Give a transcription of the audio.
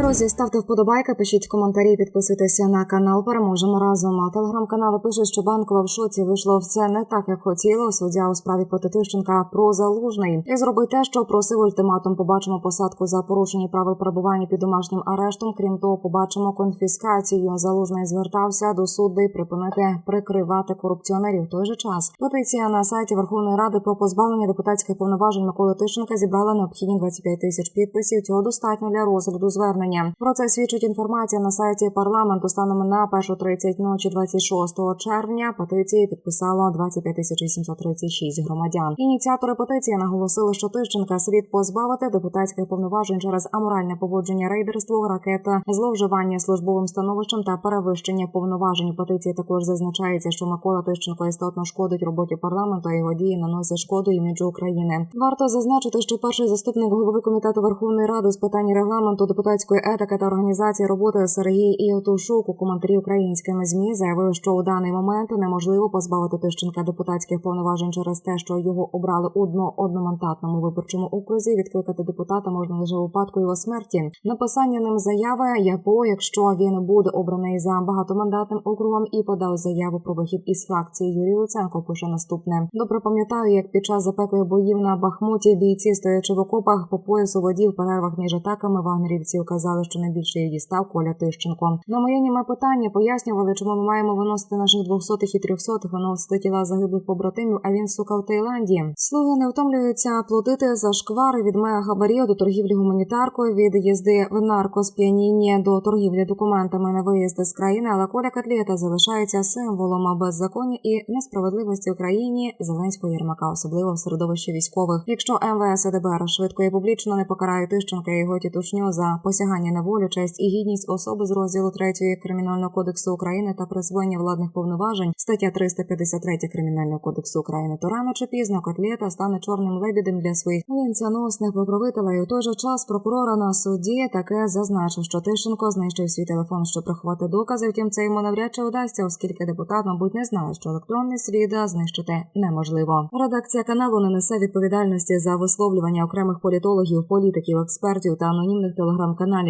Друзі, ставте вподобайки, пишіть коментарі, підписуйтеся на канал. Переможемо разом. А телеграм-канали пише, що банкова в шоці вийшло все не так, як хотіло. Суддя у справі проти Тищенка про залужний і зробить те, що просив ультиматум. Побачимо посадку за порушення правил перебування під домашнім арештом. Крім того, побачимо конфіскацію. Залужний звертався до суду і припинити прикривати корупціонерів. В той же час петиція на сайті Верховної Ради про позбавлення депутатських повноважень Миколи Тищенка зібрала необхідні 25 тисяч підписів. Цього достатньо для розгляду звернення. Про це свідчить інформація на сайті парламенту. Станом на 1.30 ночі 26 червня петиції підписало 25 тисяч 836 громадян. Ініціатори петиції наголосили, що Тищенка слід позбавити депутатських повноважень через аморальне поводження рейдерство, ракета, зловживання службовим становищем та перевищення повноважень. Петиції також зазначається, що Микола Тищенко істотно шкодить роботі парламенту, а його дії наносять шкоду іміджу України. Варто зазначити, що перший заступник голови комітету Верховної Ради з питань регламенту, депутатської етики та організації роботи Сергій Іотушук у коментарі українськими змі заявив, що у даний момент неможливо позбавити Тищенка депутатських повноважень через те, що його обрали у одно одномандатному виборчому окрузі. Відкликати депутата можна лише у випадку його смерті. Написання ним заяви або якщо він буде обраний за багатомандатним округом і подав заяву про вихід із фракції Юрій Луценко. Пише наступне. Добре пам'ятаю, як під час запеклих боїв на Бахмуті бійці, стоячи в окопах по поясу воді в перервах між атаками вагнерівці казали, що найбільше їх дістав Коля Тищенко. На моє німе питання пояснювали, чому ми маємо виносити наших двохсотих і трьохсотих, виносити тіла загиблих побратимів. А він сука в Таїланді. Слуги не втомлюються платити за шквари від мегагабарів до торгівлі гуманітаркою, від їзди в наркосп'яніння до торгівлі документами на виїзди з країни. Але Коля Котлєта залишається символом беззаконня і несправедливості в країні Зеленського Єрмака, особливо в середовищі військових. Якщо МВС і ДБР швидко і публічно не покарають Тищенка і його тітушню за посягання на волю, честь і гідність особи з розділу 3 Кримінального кодексу України та присвоєння владних повноважень, стаття 353 Кримінального кодексу України, то рано чи пізно котлета стане чорним лебідем для своїх вінцяносних покровителей. У той же час прокурора на суді таке зазначив, що Тищенко знищив свій телефон, щоб приховати докази. Втім, це йому навряд чи вдасться, оскільки депутат, мабуть, не знає, що електронний слід знищити неможливо. Редакція каналу не несе відповідальності за висловлювання окремих політологів, політиків, експертів та анонімних телеграм-каналів.